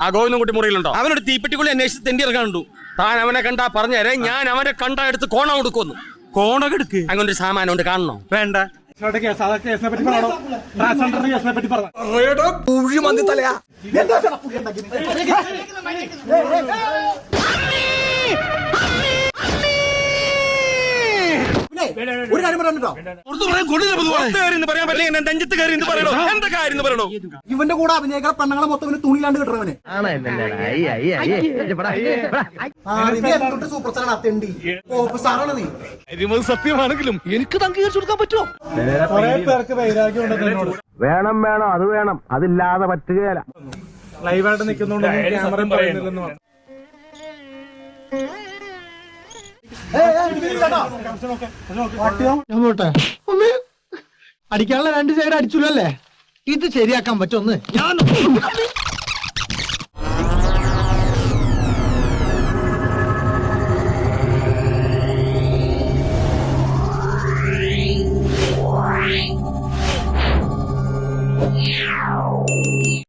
ആ ഗോവിന്ദൻകുട്ടി മുറിയിലുണ്ടോ അവനൊരു തീപ്പെട്ടിക്കുള്ളി അന്വേഷിച്ച് തെണ്ടി ഇറങ്ങാനുണ്ടു താൻ അവനെ കണ്ടാ പറഞ്ഞേരെ ഞാൻ അവനെ കണ്ടാ എടുത്ത് കോണ കൊടുക്കുന്നു കോണൊക്കെ എടുക്ക് അങ്ങനെ ഒരു സാമാനം ഉണ്ട് കാണണോ വേണ്ട കേസ് അതൊക്കെ കേസിനെ പറ്റി പറയണോ ട്രാൻസ്ജെൻഡറിന്റെ കേസിനെ പറ്റി പറഞ്ഞു എന്താ കാര്യം എന്ന് പറയണോ? ഇവന്റെ കൂടെ അഭിനയിക്കുന്ന പെണ്ണുങ്ങളെ മൊത്തം ഇവന് തുണിയിലാണ്ട് കിട്ടണവന്. സൂപ്പർ സ്റ്റാറാണ് അത്തണ്ടി? പോപ്പ് സ്റ്റാറാണ് നീ? സത്യമാണെങ്കിലും എനിക്ക് അംഗീകരിച്ചു കൊടുക്കാൻ പറ്റുമോ? കുറെ പേർക്ക് വൈരാഗ്യം വേണം വേണം. അത് വേണം. അതില്ലാതെ പറ്റുകയല്ല ലൈവായിട്ട് നിൽക്കുന്നുണ്ട് ക്യാമറ പറയുന്നില്ലെന്ന് പറഞ്ഞു. അടിക്കാനുള്ള രണ്ട് ചേരം അടിച്ചുല്ലേ ഇത് ശരിയാക്കാൻ പറ്റുമെന്ന് ഞാൻ Yeah.